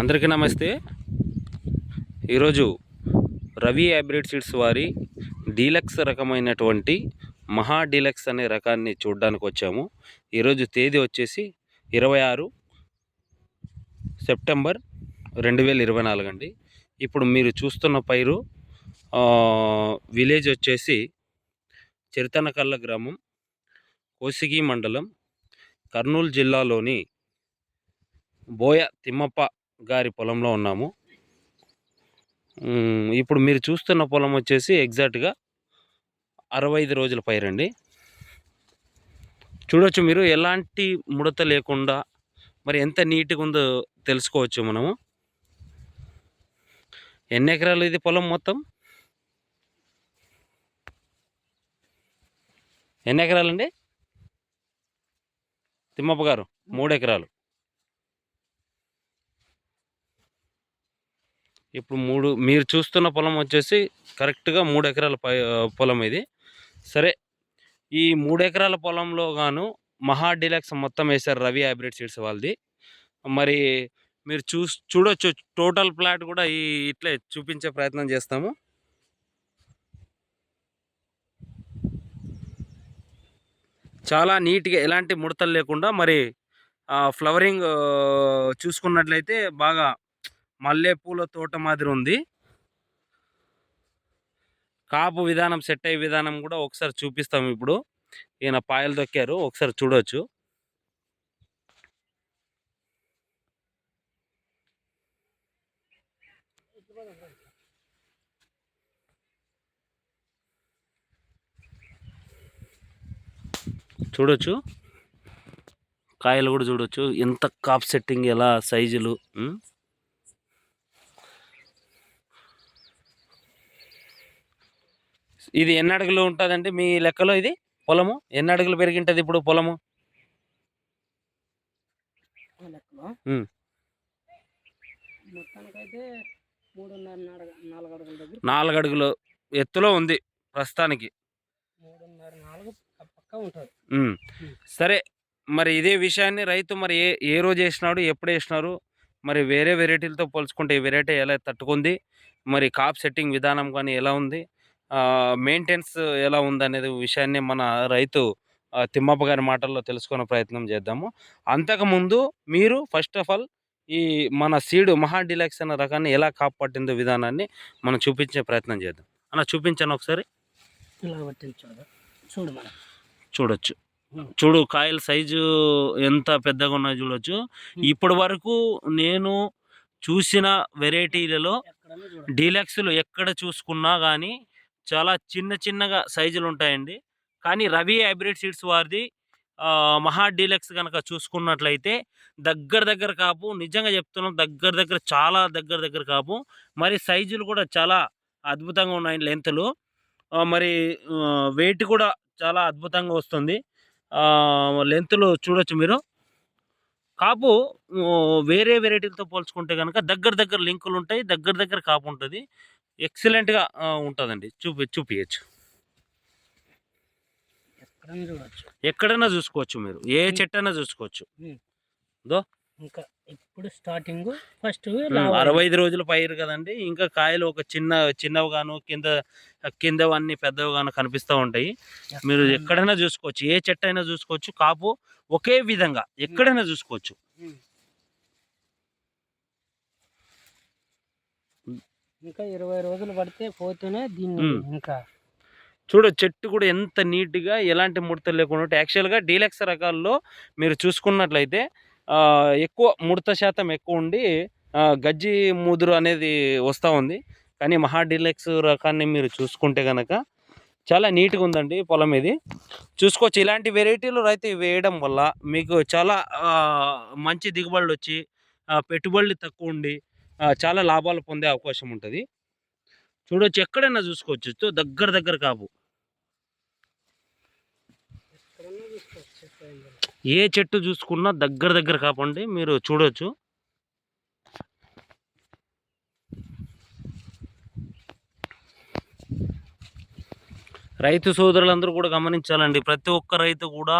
అందరికీ నమస్తే. ఈరోజు రవి హైబ్రిడ్ సీడ్స్ వారి డీలక్స్ రకమైనటువంటి మహా డీలక్స్ అనే రకాన్ని చూడడానికి వచ్చాము. ఈరోజు తేదీ వచ్చేసి ఇరవై ఆరు సెప్టెంబర్ రెండు వేల ఇరవై నాలుగు అండి. ఇప్పుడు మీరు చూస్తున్న పైరు విలేజ్ వచ్చేసి చిరుతనకల్ల గ్రామం కోసిగి మండలం కర్నూలు జిల్లాలోని బోయ తిమ్మప్ప గారి పొలంలో ఉన్నాము. ఇప్పుడు మీరు చూస్తున్న పొలం వచ్చేసి ఎగ్జాక్ట్గా అరవై ఐదు రోజుల పైరండి. చూడవచ్చు మీరు ఎలాంటి ముడత లేకుండా మరి ఎంత నీట్గా ఉందో తెలుసుకోవచ్చు మనము. ఎన్ని ఎకరాలు ఇది పొలం మొత్తం? ఎన్ని ఎకరాలండి? తిమ్మప్ప గారు మూడు ఎకరాలు. ఇప్పుడు మూడు మీరు చూస్తున్న పొలం వచ్చేసి కరెక్ట్గా మూడు ఎకరాల పై పొలం ఇది. సరే ఈ మూడు ఎకరాల పొలంలో గాను మహా డీలక్స్ మొత్తం వేశారు రవి హైబ్రిడ్ సీడ్స్ వాళ్ళది. మరి మీరు చూ చూడొచ్చు టోటల్ ప్లాట్ కూడా ఈ ఇట్లే చూపించే ప్రయత్నం చేస్తాము. చాలా నీట్గా ఎలాంటి ముడతలు లేకుండా మరి ఫ్లవరింగ్ చూసుకున్నట్లయితే బాగా మల్లెపూల తోట మాదిరి ఉంది. కాపు విధానం సెట్ అయ్యే విధానం కూడా ఒకసారి చూపిస్తాం ఇప్పుడు. ఈయన పాయలు తొక్కారు ఒకసారి చూడొచ్చు. చూడొచ్చు. కాయలు కూడా చూడొచ్చు. ఎంత కాప్ సెట్టింగ్ ఎలా సైజులు ఇది ఎన్ని అడుగులు ఉంటుందండి? మీ లెక్కలో ఇది? పొలము? ఎన్ని అడుగులు పెరిగింటది ఇప్పుడు పొలము? నాలుగు అడుగుల ఎత్తులో ఉంది ప్రస్తుతానికి. సరే మరి ఇదే విషయాన్ని రైతు మరి ఏ ఏ రోజు వేసినాడు ఎప్పుడు వేసినారు? మరి వేరే వెరైటీలతో పోల్చుకుంటే ఈ వెరైటీ ఎలా తట్టుకుంది? మరి కాప్ సెట్టింగ్ విధానం కానీ ఎలా ఉంది? మెయింటెనెన్స్ ఎలా ఉంది అనేది విషయాన్ని మన రైతు తిమ్మప్ప గారి మాటల్లో తెలుసుకునే ప్రయత్నం చేద్దాము. అంతకుముందు మీరు ఫస్ట్ ఆఫ్ ఆల్ ఈ మన సీడు మహా డిలక్స్ అనే రకాన్ని ఎలా కాపాడిందో విధానాన్ని మనం చూపించే ప్రయత్నం చేద్దాం. అలా చూపించాను ఒకసారి. చూడు. చూడొచ్చు. చూడు కాయల సైజు ఎంత పెద్దగా ఉన్నాయో చూడొచ్చు. ఇప్పటి వరకు నేను చూసిన వెరైటీలలో డీలక్స్లు ఎక్కడ చూసుకున్నా కానీ చాలా చిన్న చిన్నగా సైజులు ఉంటాయండి కానీ రవి హైబ్రిడ్ సీడ్స్ వారిది మహా డీలక్స్ కనుక చూసుకున్నట్లయితే దగ్గర దగ్గర కాపు నిజంగా చెప్తున్నాం దగ్గర దగ్గర చాలా దగ్గర దగ్గర కాపు. మరి సైజులు కూడా చాలా అద్భుతంగా ఉన్నాయి లెంత్లు. మరి వెయిట్ కూడా చాలా అద్భుతంగా వస్తుంది. లెంత్లు చూడొచ్చు మీరు. కాపు వేరే వెరైటీలతో పోల్చుకుంటే కనుక దగ్గర దగ్గర లింకులు ఉంటాయి దగ్గర దగ్గర కాపు ఉంటుంది ఎక్సలెంట్గా ఉంటుందండి. చూపి చూపించచ్చు ఎక్కడైనా చూసుకోవచ్చు మీరు. ఏ చెట్టు అయినా చూసుకోవచ్చు. ఇంకా ఇప్పుడు స్టార్టింగ్ ఫస్ట్ అరవై ఐదు రోజుల పైరు కదండి. ఇంకా కాయలు ఒక చిన్న చిన్నవి గాను కింద కిందవన్నీ పెద్దవి గాను కనిపిస్తూ ఉంటాయి. మీరు ఎక్కడైనా చూసుకోవచ్చు. ఏ చెట్టు అయినా చూసుకోవచ్చు. కాపు ఒకే విధంగా ఎక్కడైనా చూసుకోవచ్చు. ఇంకా ఇరవై రోజులు పడితే పోతేనే దీన్ని. ఇంకా చూడ చెట్టు కూడా ఎంత నీట్గా ఎలాంటి ముడతలు లేకుండా. యాక్చువల్గా డీలక్స్ రకాల్లో మీరు చూసుకున్నట్లయితే ఎక్కువ ముడత శాతం ఎక్కువ ఉండి గజ్జి ముదురు అనేది వస్తూ ఉంది కానీ మహా డీలక్స్ రకాన్ని మీరు చూసుకుంటే కనుక చాలా నీట్గా ఉందండి పొలం ఇది చూసుకోవచ్చు ఇలాంటి వెరైటీలు రైతు వేయడం వల్ల మీకు చాలా మంచి దిగుబడులు వచ్చి పెట్టుబడులు తక్కువ ఉండి చాలా లాభాలు పొందే అవకాశం ఉంటుంది. చూడొచ్చు ఎక్కడైనా చూసుకోవచ్చు. దగ్గర దగ్గర కాపు. ఏ చెట్టు చూసుకున్నా దగ్గర దగ్గర కాపండి మీరు చూడొచ్చు. రైతు సోదరులందరూ కూడా గమనించాలండి. ప్రతి ఒక్క రైతు కూడా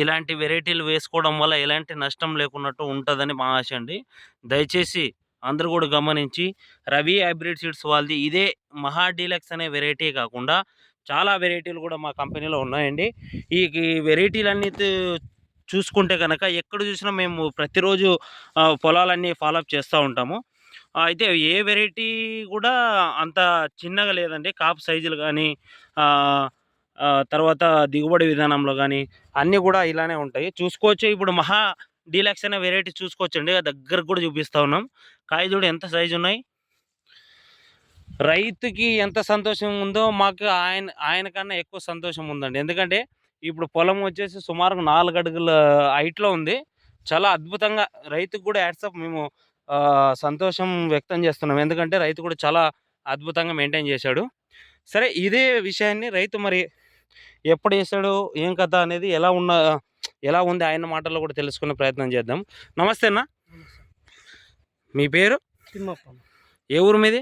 ఇలాంటి వెరైటీలు వేసుకోవడం వల్ల ఎలాంటి నష్టం లేకున్నట్టు ఉంటుందని మా ఆశ అండి. దయచేసి అందరూ కూడా గమనించి రవి హైబ్రిడ్ సీడ్స్ వాళ్ళది ఇదే మహా డీలక్స్ అనే వెరైటీ కాకుండా చాలా వెరైటీలు కూడా మా కంపెనీలో ఉన్నాయండి. ఈ వెరైటీలన్నీ చూసుకుంటే కనుక ఎక్కడ చూసినా మేము ప్రతిరోజు పొలాలన్నీ ఫాలోఅప్ చేస్తూ ఉంటాము. అయితే ఏ వెరైటీ కూడా అంత చిన్నగా లేదండి. కాపు సైజులు కానీ తర్వాత దిగుబడి విధానంలో కానీ అన్నీ కూడా ఇలానే ఉంటాయి. చూసుకోవచ్చు. ఇప్పుడు మహా డీలక్స్ అనే వెరైటీ చూసుకోవచ్చండి. దగ్గరకు కూడా చూపిస్తూ ఉన్నాం. కాయదుడు ఎంత సైజు ఉన్నాయి? రైతుకి ఎంత సంతోషం ఉందో మాకు ఆయన ఆయన కన్నా ఎక్కువ సంతోషం ఉందండి. ఎందుకంటే ఇప్పుడు పొలం వచ్చేసి సుమారు నాలుగు అడుగుల హైట్లో ఉంది. చాలా అద్భుతంగా రైతుకు కూడా యాడ్సప్ మేము సంతోషం వ్యక్తం చేస్తున్నాం. ఎందుకంటే రైతు కూడా చాలా అద్భుతంగా మెయింటైన్ చేశాడు. సరే ఇదే విషయాన్ని రైతు మరి ఎప్పుడు చేశాడు ఏం కథ అనేది ఎలా ఉన్న ఎలా ఉంది ఆయన మాటల్లో కూడా తెలుసుకునే ప్రయత్నం చేద్దాం. నమస్తే అన్న. మీ పేరు? తిమ్మప్ప ఏ ఊరు మీది?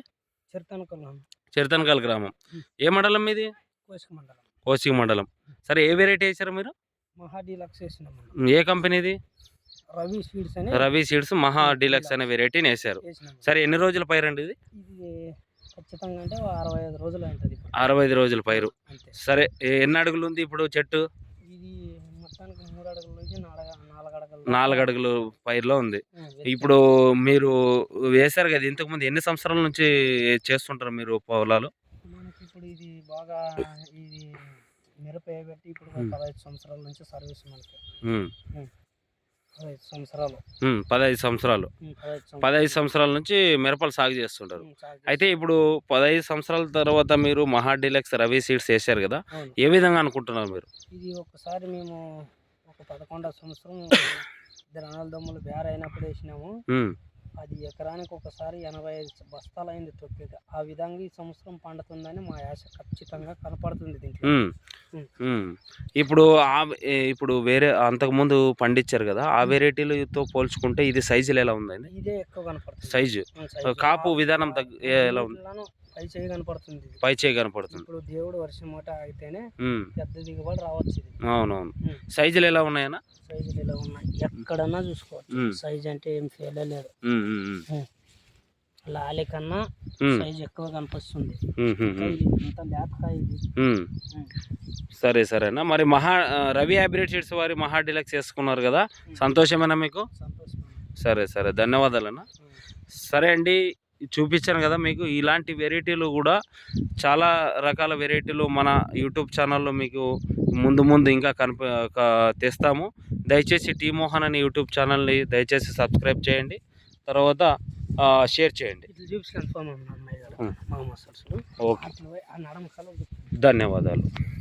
చిరతనకల్ గ్రామం. ఏ మండలం మీది? కోసిక మండలం. కోసిక మండలం. సరే ఏ వెరైటీ వేసారు మీరు? మహా డీలక్స్ వేసినాం ఏ కంపెనీది? రవి అని రవి సీడ్స్ మహా డీలక్స్ అనే వెరైటీని వేసారు సరే ఎన్ని రోజుల పైరండి ఇది ఖచ్చితంగా అంటే అరవై ఐదు రోజులు ఇప్పుడు. అరవై ఐదు రోజుల పైరు. సరే ఎన్ని అడుగులు ఉంది ఇప్పుడు చెట్టు? ఇది మొత్తానికి మూడు అడుగుల నుంచి నాలుగు అడుగులు నాలుగు అడుగులు పైరులో ఉంది. ఇప్పుడు మీరు వేశారు కదా ఇంతకుముందు ఎన్ని సంవత్సరాల నుంచి చేస్తుంటారు మీరు పొలాలు? మనకి ఇప్పుడు ఇది బాగా ఇది మిరప పెట్టి ఇప్పుడు. పదహైదు సంవత్సరాల నుంచి సర్వీస్ మనకి. సంవత్సరాలు. పదహైదు సంవత్సరాలు. పదహైదు సంవత్సరాల. నుంచి మిరపలు సాగు చేస్తుంటారు. అయితే ఇప్పుడు పదహైదు సంవత్సరాల తర్వాత మీరు మహా డీలక్స్ రవి సీడ్స్ వేశారు కదా. ఏ విధంగా అనుకుంటున్నారు మీరు? ఇది ఒకసారి మేము ఒక పదకొండవ సంవత్సరం ఇద్దరు అన్నదమ్ములు బేర అయినప్పుడు వేసినాము. అది ఎకరానికి ఒకసారి ఎనభై ఐదు బస్తాలు అయింది తొక్కిక ఆ విధంగా ఈ సంవత్సరం పండుతుందని మా ఆశ ఖచ్చితంగా కనపడుతుంది దీంట్లో. ఇప్పుడు ఆ ఇప్పుడు వేరే అంతకుముందు పండించారు కదా ఆ వెరైటీలతో పోల్చుకుంటే ఇది సైజులు ఎలా ఉందండి? ఇదే ఎక్కువ కనపడుతుంది. సైజు. కాపు విధానం తగ్గ- ఎలా ఉంది? పై చేయి కనపడుతుంది. పై చేయి కనపడుతుంది. ఇప్పుడు దేవుడు వర్షం మూట ఆగితేనే పెద్ద దిగుబడి రావచ్చు అవునవును. సైజులు ఎలా ఉన్నాయన్నా? సైజులు ఇలా ఉన్నాయి? ఎక్కడన్నా చూసుకోవచ్చు. సైజ్ అంటే ఏం ఫెయిల్ లేదు. లాలి కన్నా సైజ్ ఎక్కువ కనిపిస్తుంది. ఇంత లేతకాయ ఇది. ఉమ్. సరే సరేనా మరి మహా రవి హైబ్రిడ్ సీడ్స్ వారి మహా డిలక్స్ వేసుకున్నారు కదా. సంతోషమేనా మీకు? సంతోషం సరే సరే. ధన్యవాదాలన్నా. సరే అండి. చూపించాను కదా మీకు. ఇలాంటి వెరైటీలు కూడా చాలా రకాల వెరైటీలు మన యూట్యూబ్ ఛానల్లో మీకు ముందు ముందు ఇంకా కనిప తెస్తాము. దయచేసి టీ మోహన్ అనే యూట్యూబ్ ఛానల్ని దయచేసి సబ్స్క్రైబ్ చేయండి. తర్వాత షేర్ చేయండి. ఓకే. ధన్యవాదాలు.